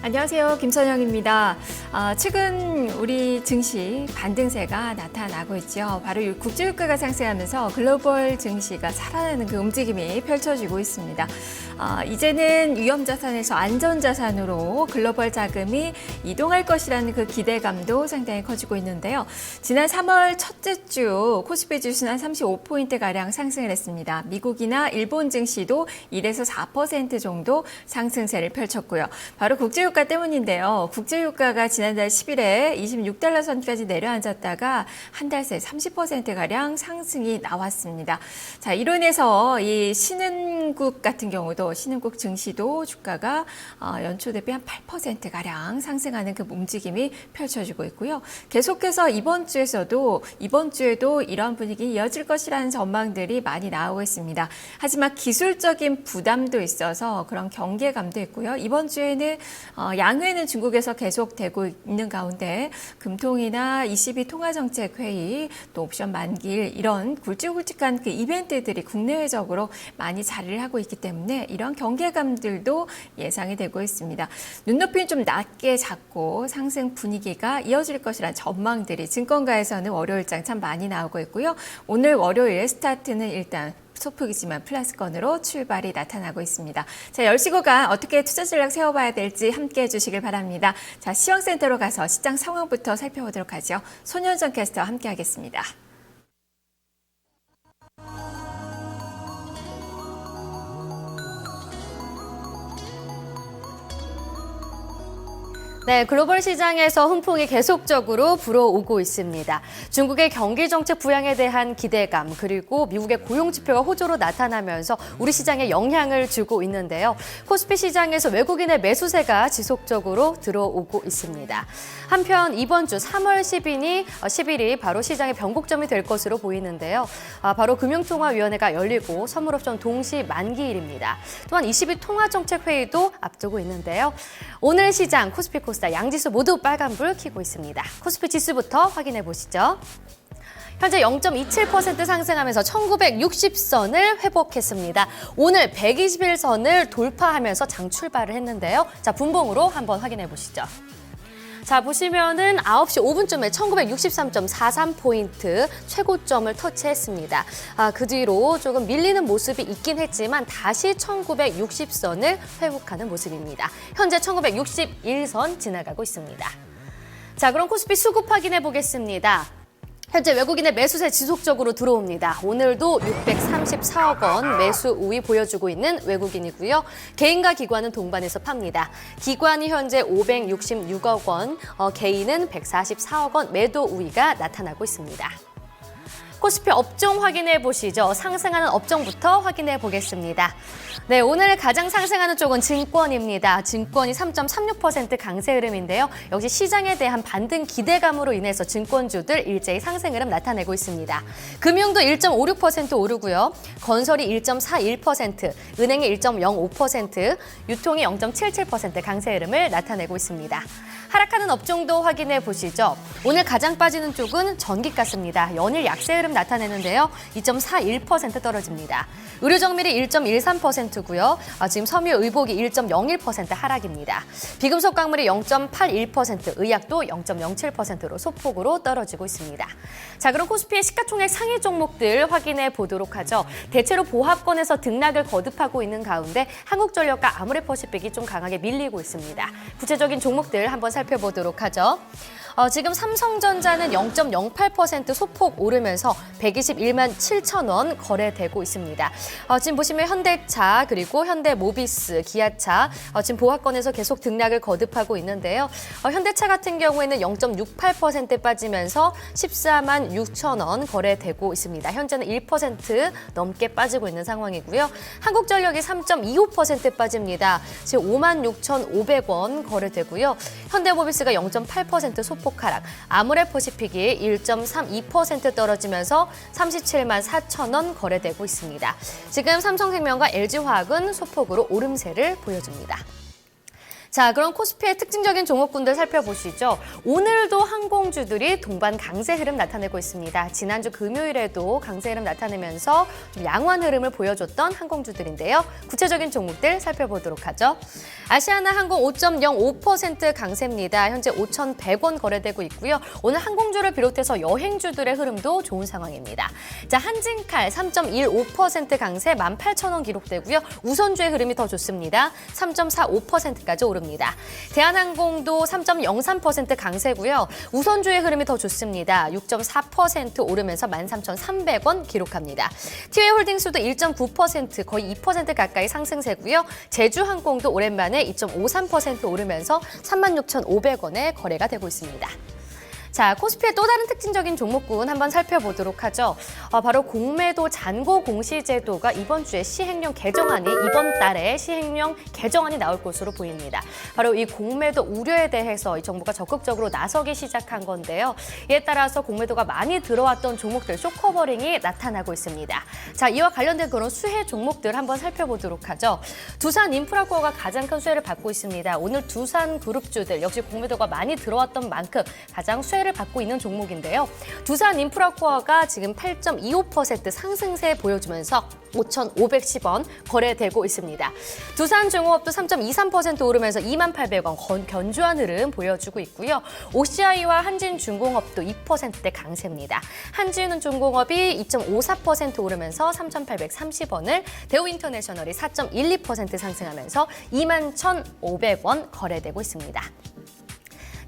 안녕하세요. 김선영입니다. 아, 최근 우리 증시 반등세가 나타나고 있죠. 바로 이 국제유가가 상승하면서 글로벌 증시가 살아나는 그 움직임이 펼쳐지고 있습니다. 아, 이제는 위험 자산에서 안전 자산으로 글로벌 자금이 이동할 것이라는 그 기대감도 상당히 커지고 있는데요. 지난 3월 첫째 주 코스피 지수는 한 35포인트 가량 상승을 했습니다. 미국이나 일본 증시도 1에서 4% 정도 상승세를 펼쳤고요. 바로 국제유가 때문인데요. 국제유가가 지난달 10일에 26달러 선까지 내려앉았다가 한 달 새 30%가량 상승이 나왔습니다. 자, 인해서 이 신흥국 같은 경우도 신흥국 증시도 주가가 어, 연초 대비 한 8%가량 상승하는 그 움직임이 펼쳐지고 있고요. 계속해서 이번 주에서도 이번 주에도 이런 분위기 이어질 것이라는 전망들이 많이 나오고 있습니다. 하지만 기술적인 부담도 있어서 그런 경계감도 있고요. 이번 주에는 어, 양회는 중국에서 계속되고 있는 가운데 금통이나 22 통화정책회의 또 옵션 만기일 이런 굵직굵직한 그 이벤트들이 국내외적으로 많이 자리를 하고 있기 때문에 이런 경계감들도 예상이 되고 있습니다. 눈높이는 좀 낮게 잡고 상승 분위기가 이어질 것이라는 전망들이 증권가에서는 월요일장 참 많이 나오고 있고요. 오늘 월요일 스타트는 일단 소폭이지만 플러스권으로 출발이 나타나고 있습니다. 자, 10시 구간 어떻게 투자 전략 세워봐야 될지 함께 해주시길 바랍니다. 자, 시황센터로 가서 시장 상황부터 살펴보도록 하죠. 손현정 캐스터와 함께 하겠습니다. 네, 글로벌 시장에서 훈풍이 계속적으로 불어오고 있습니다. 중국의 경기 정책 부양에 대한 기대감 그리고 미국의 고용 지표가 호조로 나타나면서 우리 시장에 영향을 주고 있는데요. 코스피 시장에서 외국인의 매수세가 지속적으로 들어오고 있습니다. 한편 이번 주 3월 10일이 10일이 바로 시장의 변곡점이 될 것으로 보이는데요. 아, 바로 금융통화위원회가 열리고 선물옵션 동시 만기일입니다. 또한 22 통화정책회의도 앞두고 있는데요. 오늘 시장 코스피 코스닥 양지수 모두 빨간불 켜고 있습니다. 코스피 지수부터 확인해 보시죠. 현재 0.27% 상승하면서 1960선을 회복했습니다. 오늘 121선을 돌파하면서 장 출발을 했는데요. 자, 분봉으로 한번 확인해 보시죠. 자, 보시면은 9시 5분쯤에 1963.43포인트 최고점을 터치했습니다. 아, 그 뒤로 조금 밀리는 모습이 있긴 했지만 다시 1960선을 회복하는 모습입니다. 현재 1961선 지나가고 있습니다. 자, 그럼 코스피 수급 확인해 보겠습니다. 현재 외국인의 매수세 지속적으로 들어옵니다. 오늘도 634억 원 매수 우위 보여주고 있는 외국인이고요. 개인과 기관은 동반해서 팝니다. 기관이 현재 566억 원, 어, 개인은 144억 원 매도 우위가 나타나고 있습니다. 코스피 업종 확인해 보시죠. 상승하는 업종부터 확인해 보겠습니다. 네, 오늘 가장 상승하는 쪽은 증권입니다. 증권이 3.36% 강세 흐름인데요. 역시 시장에 대한 반등 기대감으로 인해서 증권주들 일제히 상승 흐름 나타내고 있습니다. 금융도 1.56% 오르고요. 건설이 1.41%, 은행이 1.05%, 유통이 0.77% 강세 흐름을 나타내고 있습니다. 하락하는 업종도 확인해 보시죠. 오늘 가장 빠지는 쪽은 전기가스입니다. 연일 약세 흐름 나타내는데요. 2.41% 떨어집니다. 의료정밀이 1.13%고요. 아, 지금 섬유 의복이 1.01% 하락입니다. 비금속 광물이 0.81%, 의약도 0.07%로 소폭으로 떨어지고 있습니다. 자, 그럼 코스피의 시가총액 상위 종목들 확인해 보도록 하죠. 대체로 보합권에서 등락을 거듭하고 있는 가운데 한국전력과 아모레퍼시픽이 좀 강하게 밀리고 있습니다. 구체적인 종목들 한번 살펴보도록 하죠. 어, 지금 삼성전자는 0.08% 소폭 오르면서 121만 7천 원 거래되고 있습니다. 어, 지금 보시면 현대차 그리고 현대모비스, 기아차 어, 지금 보합권에서 계속 등락을 거듭하고 있는데요. 어, 현대차 같은 경우에는 0.68% 빠지면서 14만 6천 원 거래되고 있습니다. 현재는 1% 넘게 빠지고 있는 상황이고요. 한국전력이 3.25% 빠집니다. 지금 5만 6,500원 거래되고요. 현대모비스가 0.8% 소폭 하락, 아모레퍼시픽이 1.32% 떨어지면서 37만 4천 원 거래되고 있습니다. 지금 삼성생명과 LG화학은 소폭으로 오름세를 보여줍니다. 자, 그럼 코스피의 특징적인 종목군들 살펴보시죠. 오늘도 항공주들이 동반 강세 흐름 나타내고 있습니다. 지난주 금요일에도 강세 흐름 나타내면서 좀 양호한 흐름을 보여줬던 항공주들인데요. 구체적인 종목들 살펴보도록 하죠. 아시아나 항공 5.05% 강세입니다. 현재 5,100원 거래되고 있고요. 오늘 항공주를 비롯해서 여행주들의 흐름도 좋은 상황입니다. 자, 한진칼 3.15% 강세 18,000원 기록되고요. 우선주의 흐름이 더 좋습니다. 3.45%까지 오 릅니다. 대한항공도 3.03% 강세고요. 우선주의 흐름이 더 좋습니다. 6.4% 오르면서 13,300원 기록합니다. 티웨이홀딩스도 1.9% 거의 2% 가까이 상승세고요. 제주항공도 오랜만에 2.53% 오르면서 36,500원에 거래가 되고 있습니다. 자, 코스피의 또 다른 특징적인 종목군 한번 살펴보도록 하죠. 어, 바로 공매도 잔고 공시 제도가 이번 주에 시행령 개정안이 이번 달에 시행령 개정안이 나올 것으로 보입니다. 바로 이 공매도 우려에 대해서 이 정부가 적극적으로 나서기 시작한 건데요. 이에 따라서 공매도가 많이 들어왔던 종목들 쇼커버링이 나타나고 있습니다. 자, 이와 관련된 그런 수혜 종목들 한번 살펴보도록 하죠. 두산 인프라코어가 가장 큰 수혜를 받고 있습니다. 오늘 두산 그룹주들 역시 공매도가 많이 들어왔던 만큼 가장 수혜를 받고 있는 종목인데요. 두산 인프라코어가 지금 8.25% 상승세 보여주면서 5,510원 거래되고 있습니다. 두산중공업도 3.23% 오르면서 28,800원 견주한 흐름 보여주고 있고요. OCI와 한진중공업도 2%대 강세입니다. 한진중공업이 2.54% 오르면서 3,830원을 대우인터내셔널이 4.12% 상승하면서 21,500원 거래되고 있습니다.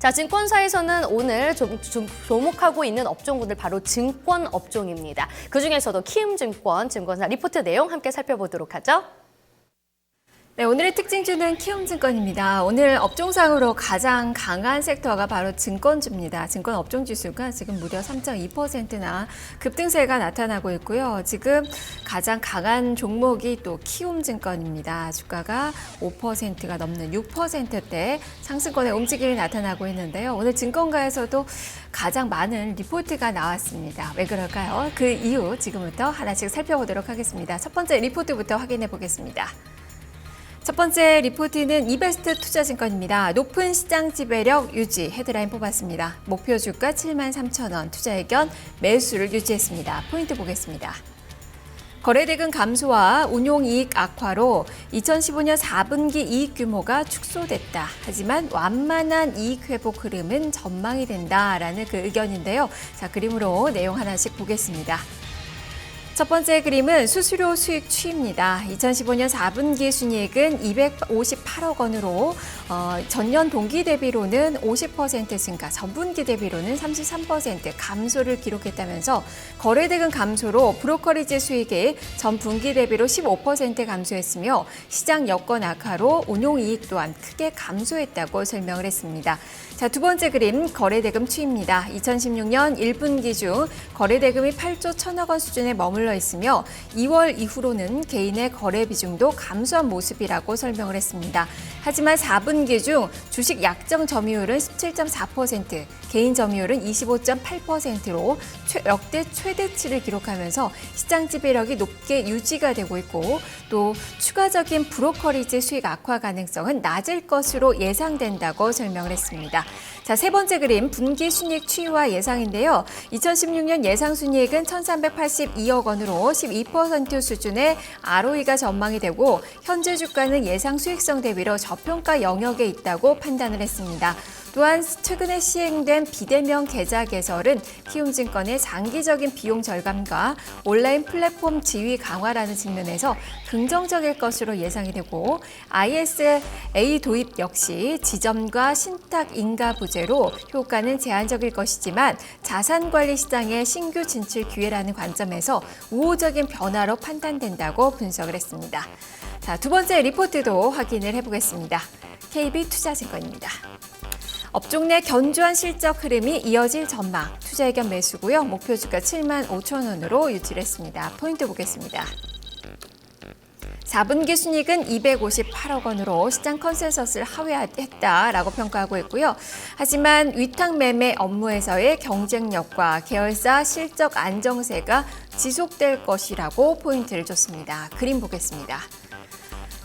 자, 증권사에서는 오늘 좀, 좀 조목하고 있는 업종군들 바로 증권 업종입니다. 그 중에서도 키움증권 증권사 리포트 내용 함께 살펴보도록 하죠. 네, 오늘의 특징주는 키움증권입니다. 오늘 업종상으로 가장 강한 섹터가 바로 증권주입니다. 증권 업종 지수가 지금 무려 3.2%나 급등세가 나타나고 있고요. 지금 가장 강한 종목이 또 키움증권입니다. 주가가 5%가 넘는 6%대 상승권의 움직임이 나타나고 있는데요. 오늘 증권가에서도 가장 많은 리포트가 나왔습니다. 왜 그럴까요? 그 이유 지금부터 하나씩 살펴보도록 하겠습니다. 첫 번째 리포트부터 확인해 보겠습니다. 첫 번째 리포트는 이베스트 투자 증권입니다. 높은 시장 지배력 유지 헤드라인 뽑았습니다. 목표 주가 7만 3천 원, 투자 의견 매수를 유지했습니다. 포인트 보겠습니다. 거래대금 감소와 운용이익 악화로 2015년 4분기 이익 규모가 축소됐다. 하지만 완만한 이익 회복 흐름은 전망이 된다라는 그 의견인데요. 자, 그림으로 내용 하나씩 보겠습니다. 첫 번째 그림은 수수료 수익 추입니다. 2015년 4분기 순이익은 258억 원으로 어, 전년 동기 대비로는 50% 증가, 전분기 대비로는 33% 감소를 기록했다면서 거래대금 감소로 브로커리지 수익이 전 분기 대비로 15% 감소했으며 시장 여건 악화로 운용이익 또한 크게 감소했다고 설명을 했습니다. 자, 두 번째 그림 거래대금 추입니다. 2016년 1분기 중 거래대금이 8조 1천억 원 수준에 머물러 있으며 2월 이후로는 개인의 거래 비중도 감소한 모습이라고 설명을 했습니다. 하지만 4분기 중 주식 약정 점유율은 17.4%, 개인 점유율은 25.8%로 역대 최대치를 기록하면서 시장 지배력이 높게 유지가 되고 있고 또 추가적인 브로커리지 수익 악화 가능성은 낮을 것으로 예상된다고 설명을 했습니다. 자, 세 번째 그림 분기 순이익 추이와 예상인데요. 2016년 예상 순이익은 1,382억 원으로 12% 수준의 ROE가 전망이 되고 현재 주가는 예상 수익성 대비로 저평가 영역에 있다고 판단을 했습니다. 또한 최근에 시행된 비대면 계좌 개설은 키움증권의 장기적인 비용 절감과 온라인 플랫폼 지위 강화라는 측면에서 긍정적일 것으로 예상이 되고 ISA 도입 역시 지점과 신탁 인가 부재로 효과는 제한적일 것이지만 자산 관리 시장의 신규 진출 기회라는 관점에서 우호적인 변화로 판단된다고 분석을 했습니다. 자, 두 번째 리포트도 확인을 해보겠습니다. KB 투자증권입니다. 업종 내 견조한 실적 흐름이 이어질 전망, 투자 의견 매수고요. 목표 주가 7만 5천 원으로 유지를 했습니다. 포인트 보겠습니다. 4분기 순이익은 258억 원으로 시장 컨센서스를 하회했다라고 평가하고 있고요. 하지만 위탁 매매 업무에서의 경쟁력과 계열사 실적 안정세가 지속될 것이라고 포인트를 줬습니다. 그림 보겠습니다.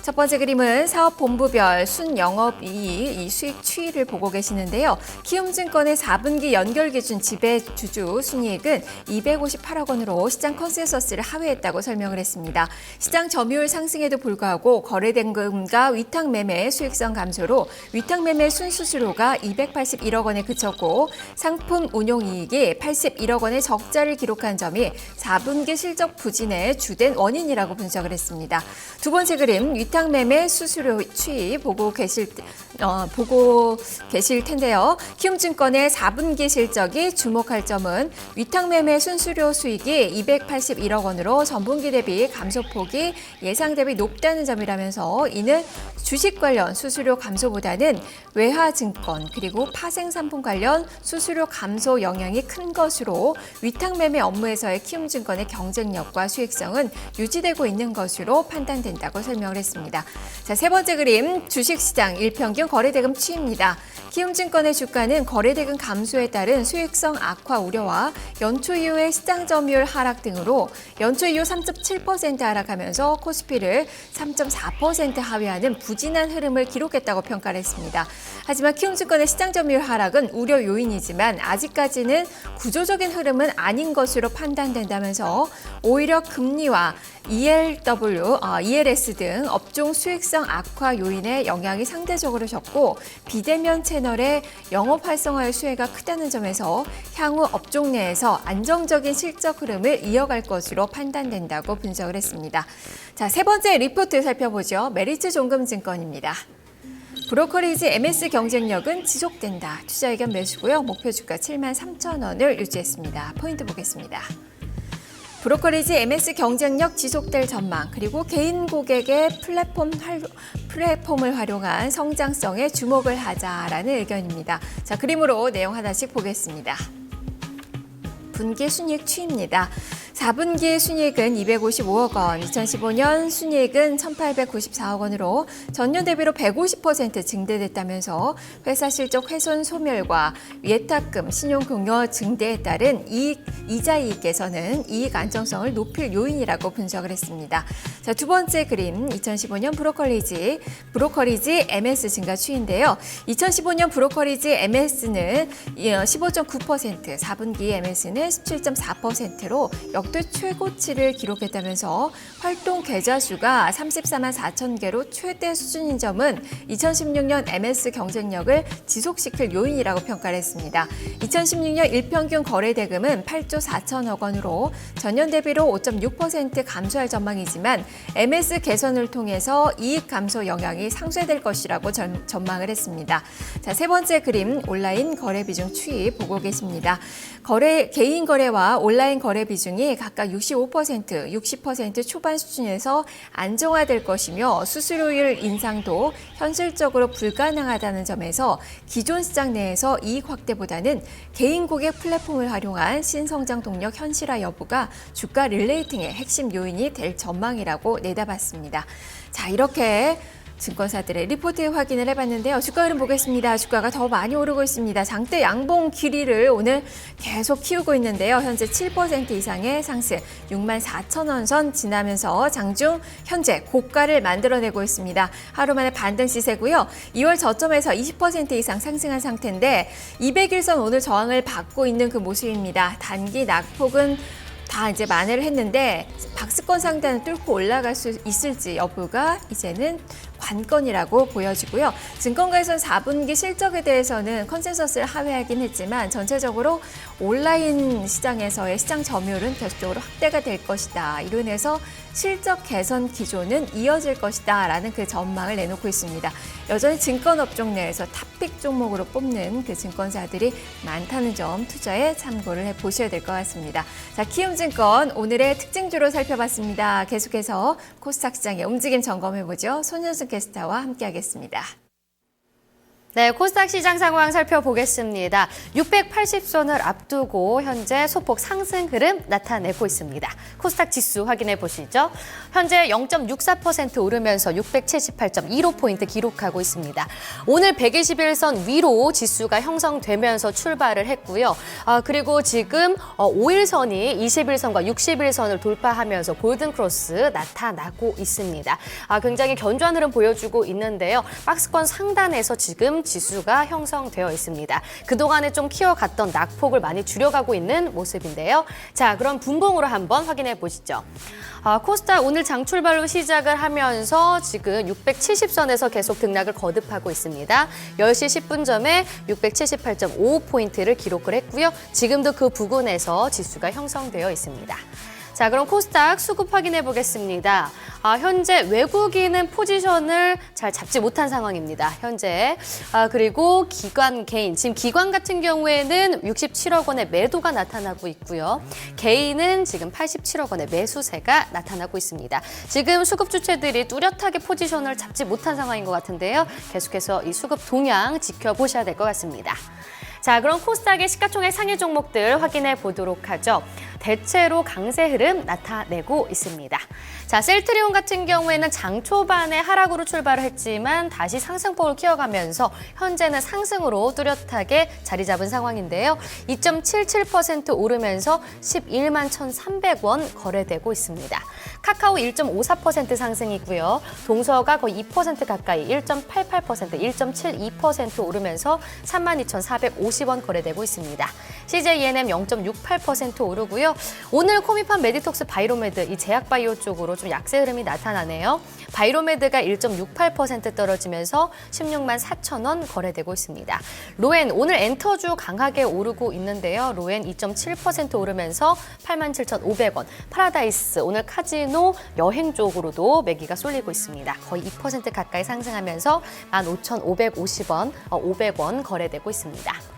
첫 번째 그림은 사업 본부별 순영업 이익 이 수익 추이를 보고 계시는데요. 키움증권의 4분기 연결 기준 지배 주주 순이익은 258억 원으로 시장 컨센서스를 하회했다고 설명을 했습니다. 시장 점유율 상승에도 불구하고 거래대금과 위탁 매매 수익성 감소로 위탁 매매 순수수료가 281억 원에 그쳤고 상품 운용 이익이 81억 원의 적자를 기록한 점이 4분기 실적 부진의 주된 원인이라고 분석을 했습니다. 두 번째 그림 위탁 매매 수수료 추이 보고 계실 때- 어, 보고 계실 텐데요. 키움증권의 4분기 실적이 주목할 점은 위탁 매매 순수료 수익이 281억 원으로 전분기 대비 감소폭이 예상 대비 높다는 점이라면서 이는 주식 관련 수수료 감소보다는 외화 증권 그리고 파생 상품 관련 수수료 감소 영향이 큰 것으로 위탁 매매 업무에서의 키움증권의 경쟁력과 수익성은 유지되고 있는 것으로 판단된다고 설명을 했습니다. 자, 세 번째 그림 주식시장 일평균 거래대금 추이입니다. 키움증권의 주가는 거래대금 감소에 따른 수익성 악화 우려와 연초 이후의 시장 점유율 하락 등으로 연초 이후 3.7% 하락하면서 코스피를 3.4% 하회하는 부진한 흐름을 기록했다고 평가를 했습니다. 하지만 키움증권의 시장 점유율 하락은 우려 요인이지만 아직까지는 구조적인 흐름은 아닌 것으로 판단된다면서 오히려 금리와 ELW, 어, ELS 등 업종 수익성 악화 요인의 영향이 상대적으로 적고 비대면 채널 의 영업 활성화의 수혜가 크다는 점에서 향후 업종 내에서 안정적인 실적 흐름을 이어갈 것으로 판단된다고 분석을 했습니다. 자, 세 번째 리포트 살펴보죠. 메리츠 종금증권입니다. 브로커리지 MS 경쟁력은 지속된다. 투자 의견 매수고요. 목표 주가 7만 3천 원을 유지했습니다. 포인트 보겠습니다. 브로커리지 MS 경쟁력 지속될 전망 그리고 개인 고객의 플랫폼 활, 플랫폼을 활용한 성장성에 주목을 하자라는 의견입니다. 자 그림으로 내용 하나씩 보겠습니다. 분기 순이익 추입니다. 4분기 순이익은 255억 원, 2015년 순이익은 1,894억 원으로 전년 대비로 150% 증대됐다면서 회사 실적 훼손 소멸과 예탁금, 신용공여 증대에 따른 이익, 이자 이익에서는 이익 안정성을 높일 요인이라고 분석을 했습니다. 자, 두 번째 그림, 2015년 브로커리지, 브로커리지 MS 증가 추인데요. 2015년 브로커리지 MS는 15.9%, 4분기 MS는 17.4%로 역대 최고치를 기록했다면서 활동 계좌 수가 34만 4천 개로 최대 수준인 점은 2016년 MS 경쟁력을 지속시킬 요인이라고 평가를 했습니다. 2016년 일평균 거래 대금은 8조 4천억 원으로 전년 대비로 5.6% 감소할 전망이지만 MS 개선을 통해서 이익 감소 영향이 상쇄될 것이라고 전, 전망을 했습니다. 자, 세 번째 그림 온라인 거래 비중 추이 보고 계십니다. 거래 개인 거래와 온라인 거래 비중이 각각 65%, 60% 초반 수준에서 안정화될 것이며 수수료율 인상도 현실적으로 불가능하다는 점에서 기존 시장 내에서 이익 확대보다는 개인 고객 플랫폼을 활용한 신성장 동력 현실화 여부가 주가 릴레이팅의 핵심 요인이 될 전망이라고 내다봤습니다. 자, 이렇게 증권사들의 리포트 확인을 해봤는데요. 주가 흐름 보겠습니다. 주가가 더 많이 오르고 있습니다. 장대 양봉 길이를 오늘 계속 키우고 있는데요. 현재 7% 이상의 상승, 6만 4천 원 선 지나면서 장중 현재 고가를 만들어내고 있습니다. 하루 만에 반등 시세고요. 2월 저점에서 20% 이상 상승한 상태인데 200일선 오늘 저항을 받고 있는 그 모습입니다. 단기 낙폭은 다 이제 만회를 했는데 박스권 상단을 뚫고 올라갈 수 있을지 여부가 이제는 관건이라고 보여지고요. 증권가에서는 4분기 실적에 대해서는 컨센서스를 하회하긴 했지만 전체적으로 온라인 시장에서의 시장 점유율은 계속적으로 확대가 될 것이다. 이로 인해서 실적 개선 기조는 이어질 것이다. 라는 그 전망을 내놓고 있습니다. 여전히 증권 업종 내에서 탑픽 종목으로 뽑는 그 증권사들이 많다는 점 투자에 참고를 해 보셔야 될 것 같습니다. 자, 키움증권 오늘의 특징주로 살펴봤습니다. 계속해서 코스닥 시장의 움직임 점검해 보죠. 손현승 캐스터와 함께하겠습니다. 네, 코스닥 시장 상황 살펴보겠습니다. 680선을 앞두고 현재 소폭 상승 흐름 나타내고 있습니다. 코스닥 지수 확인해 보시죠. 현재 0.64% 오르면서 678.15포인트 기록하고 있습니다. 오늘 121선 위로 지수가 형성되면서 출발을 했고요. 아, 그리고 지금 어, 5일선이 21선과 61선을 돌파하면서 골든크로스 나타나고 있습니다. 아, 굉장히 견조한 흐름 보여주고 있는데요. 박스권 상단에서 지금 지수가 형성되어 있습니다. 그동안에 좀 키워갔던 낙폭을 많이 줄여가고 있는 모습인데요. 자, 그럼 분봉으로 한번 확인해 보시죠. 아, 코스닥 오늘 장 출발로 시작을 하면서 지금 670선에서 계속 등락을 거듭하고 있습니다. 10시 10분 점에 678.55포인트를 기록을 했고요. 지금도 그 부근에서 지수가 형성되어 있습니다. 자, 그럼 코스닥 수급 확인해 보겠습니다. 아, 현재 외국인은 포지션을 잘 잡지 못한 상황입니다. 현재. 아, 그리고 기관 개인. 지금 기관 같은 경우에는 67억 원의 매도가 나타나고 있고요. 개인은 지금 87억 원의 매수세가 나타나고 있습니다. 지금 수급 주체들이 뚜렷하게 포지션을 잡지 못한 상황인 것 같은데요. 계속해서 이 수급 동향 지켜보셔야 될 것 같습니다. 자, 그럼 코스닥의 시가총액 상위 종목들 확인해 보도록 하죠. 대체로 강세 흐름 나타내고 있습니다. 자, 셀트리온 같은 경우에는 장 초반에 하락으로 출발을 했지만 다시 상승폭을 키워가면서 현재는 상승으로 뚜렷하게 자리 잡은 상황인데요. 2.77% 오르면서 11만 1,300원 거래되고 있습니다. 카카오 1.54% 상승이고요. 동서가 거의 2% 가까이 1.88%, 1.72% 오르면서 32,450원 거래되고 있습니다. CJENM 0.68% 오르고요. 오늘 코미판 메디톡스 바이로메드 이 제약바이오 쪽으로 좀 약세 흐름이 나타나네요. 바이로메드가 1.68% 떨어지면서 16만 4천 원 거래되고 있습니다. 로엔 오늘 엔터주 강하게 오르고 있는데요. 로엔 2.7% 오르면서 8만 7,500원. 파라다이스 오늘 카지노 여행 쪽으로도 매기가 쏠리고 있습니다. 거의 2% 가까이 상승하면서 15,550원, 500원 거래되고 있습니다.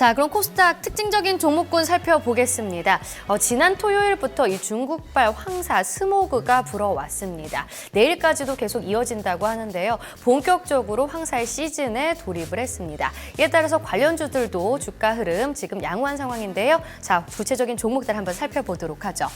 자, 그럼 코스닥 특징적인 종목군 살펴보겠습니다. 어, 지난 토요일부터 이 중국발 황사 스모그가 불어왔습니다. 내일까지도 계속 이어진다고 하는데요. 본격적으로 황사의 시즌에 돌입을 했습니다. 이에 따라서 관련주들도 주가 흐름 지금 양호한 상황인데요. 자, 구체적인 종목들 한번 살펴보도록 하죠.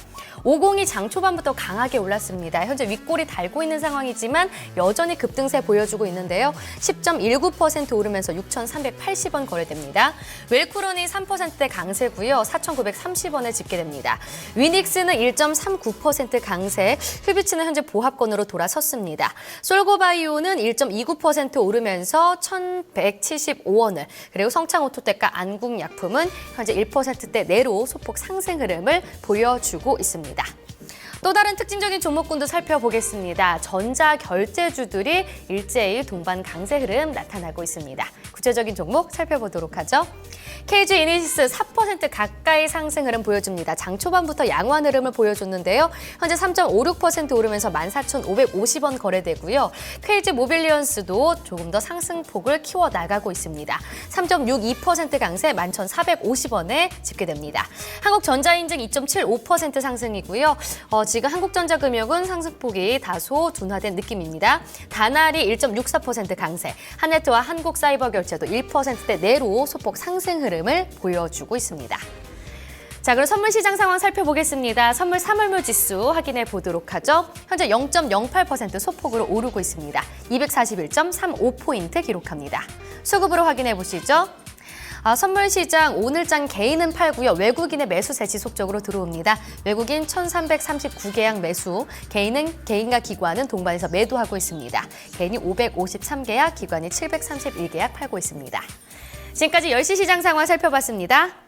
502 장 초반부터 강하게 올랐습니다. 현재 윗골이 달고 있는 상황이지만 여전히 급등세 보여주고 있는데요. 10.19% 오르면서 6,380원 거래됩니다. 웰쿠론이 3%대 강세고요. 4,930원에 집계됩니다. 위닉스는 1.39% 강세, 휴비츠는 현재 보합권으로 돌아섰습니다. 솔고바이오는 1.29% 오르면서 1,175원을, 그리고 성창오토텍과 안국약품은 현재 1%대 내로 소폭 상승 흐름을 보여주고 있습니다. 또 다른 특징적인 종목군도 살펴보겠습니다. 전자 결제주들이 일제히 동반 강세 흐름 나타나고 있습니다. 구체적인 종목 살펴보도록 하죠. KG 이니시스 4% 가까이 상승 흐름 보여줍니다. 장 초반부터 양호한 흐름을 보여줬는데요. 현재 3.56% 오르면서 14,550원 거래되고요. KG 모빌리언스도 조금 더 상승폭을 키워 나가고 있습니다. 3.62% 강세 11,450원에 집계됩니다. 한국전자인증 2.75% 상승이고요. 어, 지금 한국전자금융은 상승폭이 다소 둔화된 느낌입니다. 다날이 1.64% 강세, 한네트와 한국사이버결제도 1%대 내로 소폭 상승 흐름을 보여주고 있습니다. 자, 그럼 선물 시장 상황 살펴보겠습니다. 선물 사물물 지수 확인해 보도록 하죠. 현재 0.08% 소폭으로 오르고 있습니다. 241.35포인트 기록합니다. 수급으로 확인해 보시죠. 아, 선물 시장 오늘장 개인은 팔고요. 외국인의 매수세 지속적으로 들어옵니다. 외국인 1,339계약 매수, 개인은 개인과 기관은 동반해서 매도하고 있습니다. 개인이 553계약, 기관이 731계약 팔고 있습니다. 지금까지 10시 시장 상황 살펴봤습니다.